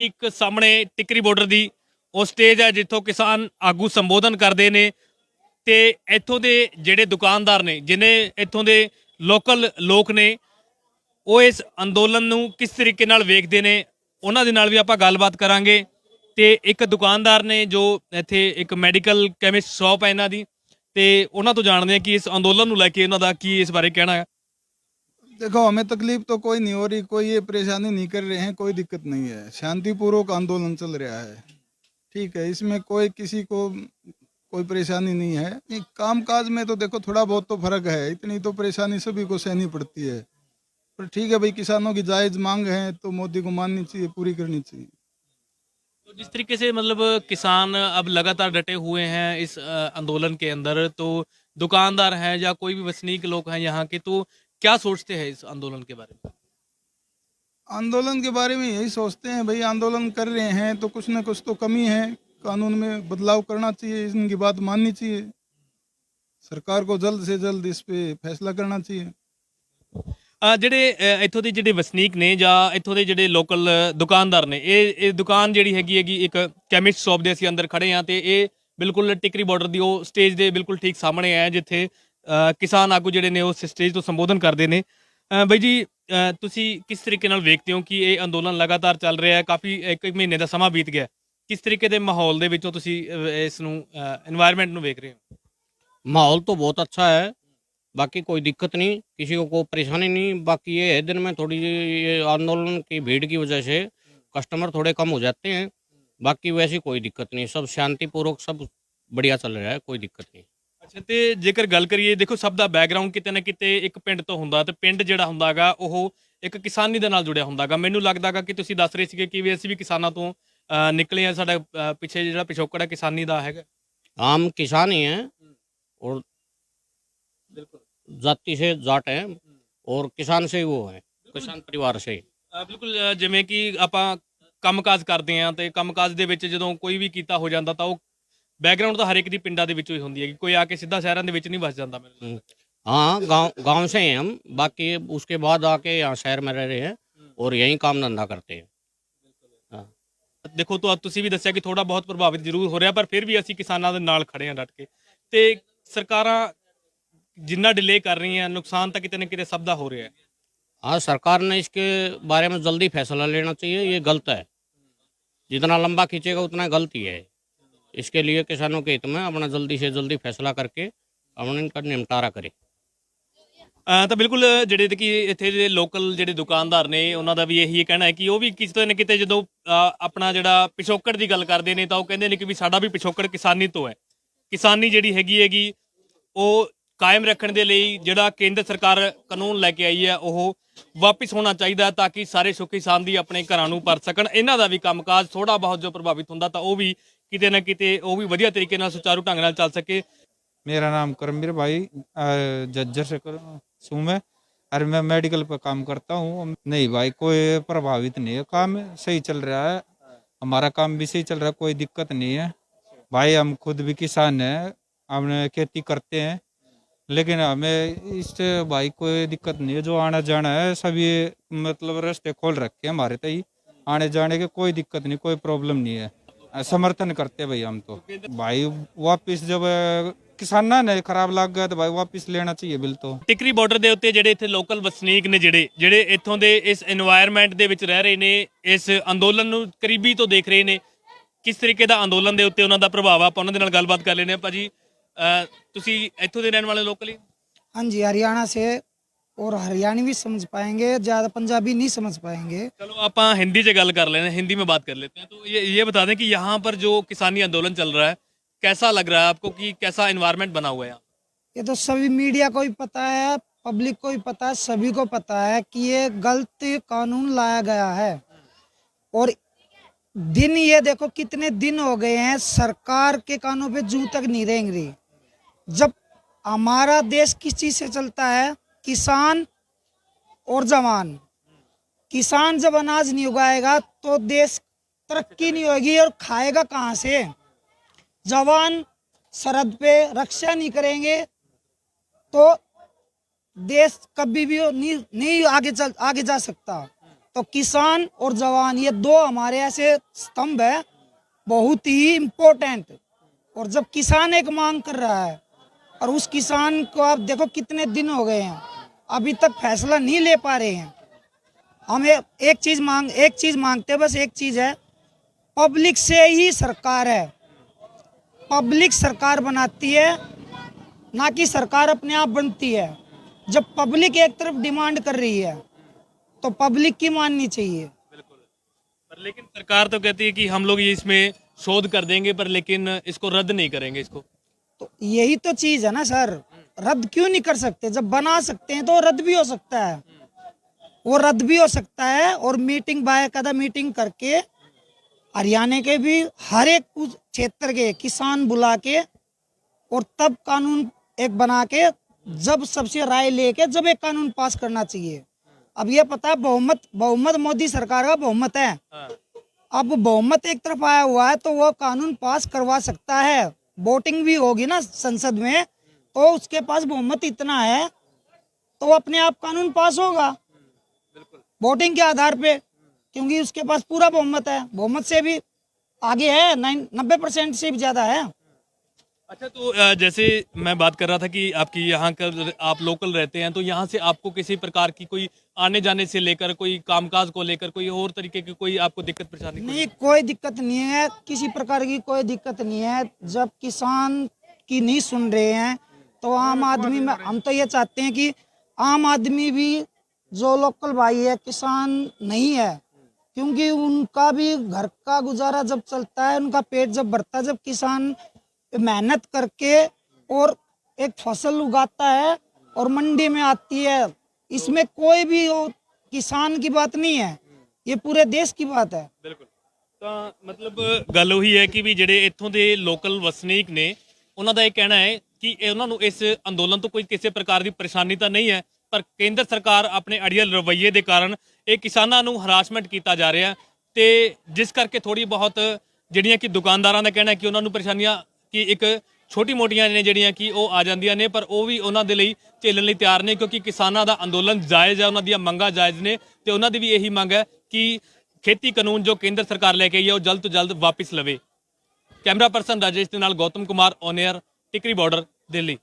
ਇੱਕ ਸਾਹਮਣੇ ਟਿਕਰੀ ਬਾਰਡਰ ਦੀ ਉਹ ਸਟੇਜ ਹੈ ਜਿੱਥੋਂ ਕਿਸਾਨ ਆਗੂ ਸੰਬੋਧਨ ਕਰਦੇ ਨੇ ਤੇ ਇੱਥੋਂ ਦੇ ਜਿਹੜੇ ਦੁਕਾਨਦਾਰ ਨੇ, ਜਿਨੇ ਇੱਥੋਂ ਦੇ ਲੋਕਲ ਲੋਕ ਨੇ, ਉਹ ਇਸ ਅੰਦੋਲਨ ਨੂੰ ਕਿਸ ਤਰੀਕੇ ਨਾਲ ਵੇਖਦੇ ਨੇ, ਉਹਨਾਂ ਦੇ ਨਾਲ ਵੀ ਆਪਾਂ ਗੱਲਬਾਤ ਕਰਾਂਗੇ। ਤੇ ਇੱਕ ਦੁਕਾਨਦਾਰ ਨੇ ਜੋ ਇੱਥੇ ਇੱਕ ਮੈਡੀਕਲ ਕੈਮਿਸਟ ਸ਼ਾਪ ਹੈ ਇਹਨਾਂ ਦੀ, ਤੇ ਉਹਨਾਂ ਤੋਂ ਜਾਣਦੇ ਆ ਕਿ ਇਸ ਅੰਦੋਲਨ ਨੂੰ ਲੈ ਕੇ ਉਹਨਾਂ ਦਾ ਕੀ ਇਸ ਬਾਰੇ ਕਹਿਣਾ ਹੈ। देखो, हमें तकलीफ़ तो कोई नहीं हो रही, कोई ये परेशानी नहीं कर रहे हैं, कोई दिक्कत नहीं है। शांतिपूर्वक आंदोलन चल रहा है। ठीक है, इसमें कोई किसी को कोई परेशानी नहीं है। काम काज में तो देखो, थोड़ा बहुत तो फ़र्क है, इतनी तो परेशानी सभी को सहनी पड़ती है। पर ठीक है भाई, किसानों की जायज़ मांग है तो मोदी को माननी चाहिए, पूरी करनी चाहिए। तो जिस तरीके से मतलब किसान अब लगातार डटे हुए हैं इस आंदोलन के अंदर तो दुकानदार हैं या कोई भी वसनीक लोग हैं यहाँ के तो क्या सोचते हैं इस आंदोलन के बारे में आंदोलन के बारे में यही सोचते हैं भाई आंदोलन कर रहे हैं तो कुछ ना कुछ तो कमी है कानून में बदलाव करना चाहिए इनकी बात माननी चाहिए सरकार को जल्द से जल्द इस पे फैसला करना चाहिए ਅ, ਜਿਹੜੇ ਅ, ਇੱਥੋਂ ਦੇ ਜਿਹੜੇ ਵਸਨੀਕ ਨੇ ਜਾਂ ਇੱਥੋਂ ਦੇ ਜਿਹੜੇ ਲੋਕਲ ਦੁਕਾਨਦਾਰ ਨੇ ਇਹ ਇਹ ਦੁਕਾਨ ਜਿਹੜੀ ਹੈਗੀ ਹੈਗੀ ਇੱਕ ਕੈਮਿਸਟ ਸ਼ਾਪ ਦੇ ਅਸੀਂ ਅੰਦਰ ਖੜੇ ਆ ਤੇ ਇਹ ਬਿਲਕੁਲ ਟਿਕਰੀ ਬਾਰਡਰ ਦੀ ਉਹ ਸਟੇਜ ਦੇ ਬਿਲਕੁਲ ਠੀਕ ਸਾਹਮਣੇ ਹੈ ਜਿੱਥੇ ਅ, ਕਿਸਾਨ ਆਗੂ ਜਿਹੜੇ ਨੇ ਉਹ ਸਟੇਜ ਤੋਂ ਸੰਬੋਧਨ ਕਰਦੇ ਨੇ। ਬਈ ਜੀ ਤੁਸੀਂ ਕਿਸ ਤਰੀਕੇ ਨਾਲ ਵੇਖਦੇ ਹੋ ਕਿ ਇਹ ਅੰਦੋਲਨ ਲਗਾਤਾਰ ਚੱਲ ਰਿਹਾ ਹੈ? ਕਾਫੀ ਇੱਕ ਮਹੀਨੇ ਦਾ ਸਮਾਂ ਬੀਤ ਗਿਆ ਕਿਸ ਤਰੀਕੇ ਦੇ ਮਾਹੌਲ ਦੇ ਵਿੱਚੋਂ ਤੁਸੀਂ ਇਸ ਨੂੰ এনवायरमेंट ਨੂੰ ਵੇਖ ਰਹੇ ਹੋ? ਮਾਹੌਲ ਤਾਂ ਬਹੁਤ ਅੱਛਾ ਹੈ। ਬਾਕੀ ਕੋਈ ਦਿੱਕਤ ਨਹੀਂ, ਕਿਸੇ को ਕੋਈ ਪਰੇਸ਼ਾਨੀ ਨਹੀਂ। ਬਾਕੀ ਇਹ ਦਿਨ ਮੈਂ में थोड़ी ਅੰਦੋਲਨ आंदोलन की भीड़ की वजह से कस्टमर थोड़े कम हो जाते हैं बाकी वैसी कोई दिक्कत ਸਭ सब शांतिपूर्वक सब बढ़िया चल रहा है कोई दिक्कत ਅੱਛਾ ਤੇ ਜੇਕਰ ਗੱਲ ਕਰੀਏ ਦੇਖੋ ਸਭ ਦਾ ਬੈਕਗ੍ਰਾਉਂਡ ਕਿਤੇ ਨਾ ਕਿਤੇ ਇੱਕ ਪਿੰਡ ਤੋਂ ਹੁੰਦਾ ਤੇ ਪਿੰਡ ਜਿਹੜਾ ਹੁੰਦਾਗਾ ਉਹ ਇੱਕ ਕਿਸਾਨੀ ਦੇ ਨਾਲ ਜੁੜਿਆ ਹੁੰਦਾਗਾ ਮੈਨੂੰ ਲੱਗਦਾਗਾ ਕਿ ਤੁਸੀਂ ਦੱਸ ਰਹੇ ਸੀਗੇ ਕਿ ਵੀ ਅਸੀਂ ਵੀ ਕਿਸਾਨਾਂ ਤੋਂ ਅਹ, ਨਿਕਲੇ ਆ ਸਾਡਾ ਅਹ, ਪਿੱਛੇ ਜਿਹੜਾ ਪਿਛੋਕੜ ਹੈ ਕਿਸਾਨੀ ਦਾ ਹੈਗਾ हम किसान ही हैं और ਬਿਲਕੁਲ जाति से जाट हैं और किसान से ही वो हैं किसान परिवार से ही ਬਿਲਕੁਲ ਅਹ, ਜਿਵੇਂ ਕਿ ਆਪਾਂ ਕੰਮਕਾਜ ਕਰਦੇ ਆ ਤੇ ਕੰਮਕਾਜ ਦੇ ਵਿੱਚ ਜਦੋਂ ਕੋਈ ਵੀ ਕੀਤਾ ਹੋ ਜਾਂਦਾ ਤਾਂ ਉਹ ਬੈਕਗ੍ਰਾਉਂਡ ਤਾਂ ਹਰ ਇੱਕ ਦੀ ਪਿੰਡਾਂ ਦੇ ਵਿੱਚੋਂ ਹੀ ਹੁੰਦੀ ਹੈ ਕੋਈ ਆ ਕੇ ਸਿੱਧਾ ਸ਼ਹਿਰਾਂ ਦੇ ਵਿੱਚ ਨਹੀਂ ਵਸ ਜਾਂਦਾ ਮੈਨੂੰ ਲੱਗਦਾ। हाँ गांव गांव से हैं हम बाकी उसके बाद आके यहाँ शहर में रह रहे हैं और यहीं काम धंधा करते हैं ਦੇਖੋ ਤਾਂ ਤੁਸੀਂ ਵੀ ਦੱਸਿਆ ਕਿ ਥੋੜਾ ਬਹੁਤ ਪ੍ਰਭਾਵਿਤ ਜ਼ਰੂਰ ਹੋ ਰਿਹਾ ਪਰ ਫਿਰ ਵੀ ਅਸੀਂ ਕਿਸਾਨਾਂ ਦੇ ਨਾਲ ਖੜੇ ਹਾਂ ਡਟ ਕੇ ਤੇ ਸਰਕਾਰਾਂ ਜਿੰਨਾ ਡਿਲੇ ਕਰ ਰਹੀਆਂ ਨੁਕਸਾਨ ਤਾਂ ਕਿਤੇ ਨਾ ਕਿਤੇ ਸਭ ਦਾ ਹੋ ਰਿਹਾ ਹੈ हाँ सरकार ने इसके बारे में जल्दी फैसला लेना चाहिए ये गलत है जितना लंबा खींचेगा उतना गलत ही है इसके लिए किसानों के हित में अपना जल्दी से जल्दी फैसला करके अपना इनका निपटारा करे ਅਹ ਤਾਂ ਬਿਲਕੁਲ ਜਿਹੜੇ ਤੇ ਕਿ ਇੱਥੇ ਜਿਹੜੇ ਲੋਕਲ ਜਿਹੜੇ ਦੁਕਾਨਦਾਰ ਨੇ ਉਹਨਾਂ ਦਾ ਵੀ ਇਹੀ ਕਹਿਣਾ ਹੈ ਕਿ ਉਹ ਵੀ ਕਿਤੇ ਨਾ ਕਿਤੇ ਜਦੋਂ ਅਹ, ਆਪਣਾ ਜਿਹੜਾ ਪਿਛੋਕੜ ਦੀ ਗੱਲ ਕਰਦੇ ਨੇ ਤਾਂ ਉਹ ਕਹਿੰਦੇ ਨੇ ਕਿ ਵੀ ਸਾਡਾ ਵੀ ਪਿਛੋਕੜ ਕਿਸਾਨੀ ਤੋਂ ਹੈ ਕਿਸਾਨੀ ਜਿਹੜੀ ਹੈਗੀ ਹੈਗੀ ਉਹ ਕਾਇਮ ਰੱਖਣ ਦੇ ਲਈ ਜਿਹੜਾ ਕੇਂਦਰ ਸਰਕਾਰ ਕਾਨੂੰਨ ਲੈ ਕੇ ਆਈ ਹੈ ਉਹ ਵਾਪਿਸ ਹੋਣਾ ਚਾਹੀਦਾ ਤਾਂ ਕਿ ਸਾਰੇ ਸੁਖੀ ਸਾਂਦੀ ਆਪਣੇ ਘਰਾਂ ਨੂੰ ਭਰ ਸਕਣ ਇਹਨਾਂ ਦਾ ਵੀ ਕੰਮਕਾਜ ਥੋੜਾ ਬਹੁਤ ਜੋ ਪ੍ਰਭਾਵਿਤ ਹੁੰਦਾ ਤਾਂ ਉਹ ਵੀ ਕਿਤੇ ਨਾ ਕਿਤੇ ਉਹ ਵੀ ਵਧੀਆ ਤਰੀਕੇ ਨਾਲ ਸੁਚਾਰੂ ਢੰਗ ਨਾਲ ਚੱਲ ਸਕੇ मेरा नाम करमवीर भाई अ, जज्जर से कर- हूँ मैं और मैं मेडिकल पे काम करता हूँ नहीं भाई कोई प्रभावित नहीं है काम सही चल रहा है हमारा काम भी सही चल रहा है कोई दिक्कत नहीं है भाई हम खुद भी किसान हैं हम खेती करते हैं लेकिन हमें इससे भाई कोई दिक्कत नहीं है जो आना जाना है सभी मतलब रास्ते खोल रखे हैं हमारे तई आने जाने के कोई दिक्कत नहीं कोई प्रॉब्लम नहीं है समर्थन करते भाई हम तो। भाई वापस जब ਕਿਸਾਨਾਂ ਨੇ ਖਰਾਬ ਲੱਗ ਗਿਆ ਤਾਂ ਭਾਈ ਵਾਪਸ ਲੈਣਾ ਚਾਹੀਏ ਬਿੱਲ ਤੋਂ ਟਿਕਰੀ ਬਾਰਡਰ ਦੇ ਉੱਤੇ ਜਿਹੜੇ ਇੱਥੇ ਲੋਕਲ ਵਸਨੀਕ ਨੇ ਜਿਹੜੇ ਜਿਹੜੇ ਇੱਥੋਂ ਦੇ ਇਸ এনवायरमेंट ਦੇ ਵਿੱਚ ਰਹਿ ਰਹੇ ਨੇ ਇਸ ਅੰਦੋਲਨ ਨੂੰ ਕਰੀਬੀ ਤੋਂ ਦੇਖ ਰਹੇ ਨੇ ਕਿਸ ਤਰੀਕੇ ਦਾ ਅੰਦੋਲਨ ਦੇ ਉੱਤੇ ਉਹਨਾਂ ਦਾ ਪ੍ਰਭਾਵ ਆ ਆਪਾਂ ਉਹਨਾਂ ਦੇ ਨਾਲ ਗੱਲਬਾਤ ਕਰ ਲੈਣੇ ਆ ਭਾਜੀ ਤੁਸੀਂ ਇੱਥੋਂ ਦੇ ਰਹਿਣ ਵਾਲੇ ਲੋਕਲ ਹਾਂਜੀ ਹਰਿਆਣਾ ਸੇ हरियाणी भी समझ पाएँगे ज़्यादा पंजाबी नहीं समझ पाएँगे। चलो आप हिंदी से गल कर लेना हिंदी में बात कर लेते हैं। तो ये ये बता दें कि यहाँ पर जो किसानी आंदोलन चल रहा है कैसा लग रहा है आपको कि कैसा एनवायरमेंट बना हुआ है यहाँ? ये तो सभी मीडिया को भी पता है पब्लिक को भी पता है सभी को पता है कि ये गलत कानून लाया गया है। और दिन ये देखो कितने दिन हो गए हैं सरकार के कानों पे जू तक नहीं रेंग रही जब हमारा देश किस चीज़ से चलता है किसान और जवान। किसान जब अनाज नहीं उगाएगा तो देश तरक्की नहीं होगी और खाएगा कहाँ से? जवान सरहद पे रक्षा नहीं करेंगे तो देश कभी भी नहीं नहीं आगे चल, आगे जा सकता। तो किसान और जवान, ये दो हमारे ऐसे स्तंभ है, बहुत ही इम्पोर्टेंट और जब किसान एक मांग कर रहा है, और उस किसान को आप देखो कितने दिन हो गए हैं। अभी तक फैसला नहीं ले पा रहे हैं। हम एक चीज़ मांग एक चीज़ मांगते बस एक चीज़ है। पब्लिक से ही सरकार है। पब्लिक सरकार बनाती है ना कि सरकार अपने आप बनती है। जब पब्लिक एक तरफ़ डिमांड कर रही है तो पब्लिक की माननी चाहिए। बिल्कुल। पर लेकिन सरकार तो कहती है कि हम लोग ये इसमें शोध कर देंगे पर लेकिन इसको रद्द नहीं करेंगे इसको। तो यही तो चीज़ है ना सर। रद्द क्यों नहीं कर सकते? जब बना सकते हैं तो रद्द भी हो सकता है। वो रद्द भी हो सकता है और मीटिंग बाकायदा मीटिंग करके हरियाणा के भी हर एक उस क्षेत्र के किसान बुला के और तब कानून एक बना के जब सबसे राय लेके जब एक कानून पास करना चाहिए। अब ये पता है बहुमत बहुमत मोदी सरकार का बहुमत है। हाँ। अब बहुमत एक तरफ़ आया हुआ है तो वो कानून पास करवा सकता है। वोटिंग भी होगी ना संसद में। तो उसके पास बहुमत इतना है तो अपने आप कानून पास होगा। वोटिंग के आधार पे क्योंकि उसके पास पूरा बहुमत है। बहुमत से भी आगे है नाइन नब्बे परसेंट से भी ज़्यादा है। अच्छा तो जैसे मैं बात कर रहा था कि आपकी यहाँ का आप लोकल रहते हैं तो यहाँ से आपको किसी प्रकार की कोई आने जाने से लेकर कोई कामकाज को लेकर कोई और तरीके की कोई आपको दिक्कत परेशानी कोई- नहीं कोई दिक्कत नहीं है। किसी प्रकार की कोई दिक्कत नहीं है। जब किसान की नहीं सुन रहे हैं तो आम आदमी में हम तो ये चाहते हैं कि आम आदमी भी जो लोकल भाई है किसान नहीं है क्योंकि उनका भी घर का गुजारा जब चलता है उनका पेट जब भरता है जब किसान मेहनत करके और एक फसल उगाता है और मंडी में आती है इसमें कोई भी वो किसान की बात नहीं है ये पूरे देश की बात है ਬਿਲਕੁਲ ਤਾਂ ਮਤਲਬ ਗੱਲ ਉਹੀ ਹੈ ਕਿ ਵੀ ਜਿਹੜੇ ਇੱਥੋਂ ਦੇ ਲੋਕਲ ਵਸਨੀਕ ਨੇ ਉਹਨਾਂ ਦਾ ਇਹ ਕਹਿਣਾ ਹੈ ਕਿ ਇਹ ਉਹਨਾਂ ਨੂੰ ਇਸ ਅੰਦੋਲਨ ਤੋਂ ਕੋਈ ਕਿਸੇ ਪ੍ਰਕਾਰ ਦੀ ਪਰੇਸ਼ਾਨੀ ਤਾਂ ਨਹੀਂ ਹੈ, ਪਰ ਕੇਂਦਰ ਸਰਕਾਰ ਆਪਣੇ ਅੜੀਅਲ ਰਵੱਈਏ ਦੇ ਕਾਰਨ ਇਹ ਕਿਸਾਨਾਂ ਨੂੰ ਹਰਾਸਮੈਂਟ ਕੀਤਾ ਜਾ ਰਿਹਾ ਤੇ ਜਿਸ ਕਰਕੇ ਥੋੜੀ ਬਹੁਤ ਜਿਹੜੀਆਂ ਕਿ ਦੁਕਾਨਦਾਰਾਂ ਦਾ ਕਹਿਣਾ ਕਿ ਉਹਨਾਂ ਨੂੰ ਪਰੇਸ਼ਾਨੀਆਂ ਕਿ ਇੱਕ ਛੋਟੀ ਮੋਟੀਆਂ ਨੇ ਜਿਹੜੀਆਂ ਕਿ ਉਹ ਆ ਜਾਂਦੀਆਂ ਨੇ, ਪਰ ਉਹ ਵੀ ਉਹਨਾਂ ਦੇ ਲਈ ਝੇਲਣ ਲਈ ਤਿਆਰ ਨੇ ਕਿਉਂਕਿ ਕਿਸਾਨਾਂ ਦਾ ਅੰਦੋਲਨ ਜਾਇਜ਼ ਹੈ, ਉਹਨਾਂ ਦੀਆਂ ਮੰਗਾਂ ਜਾਇਜ਼ ਨੇ ਤੇ ਉਹਨਾਂ ਦੀ ਵੀ ਇਹੀ ਮੰਗ ਹੈ ਕਿ ਖੇਤੀ ਕਾਨੂੰਨ ਜੋ ਕੇਂਦਰ ਸਰਕਾਰ ਲੈ ਕੇ ਆਈ ਹੈ, ਉਹ ਜਲਦ ਤੋਂ ਜਲਦ ਵਾਪਿਸ ਲਵੇ। ਕੈਮਰਾ ਪਰਸਨ ਰਾਜੇਸ਼ ਦੇ ਨਾਲ Gautam Kumar on air Tikri border Delhi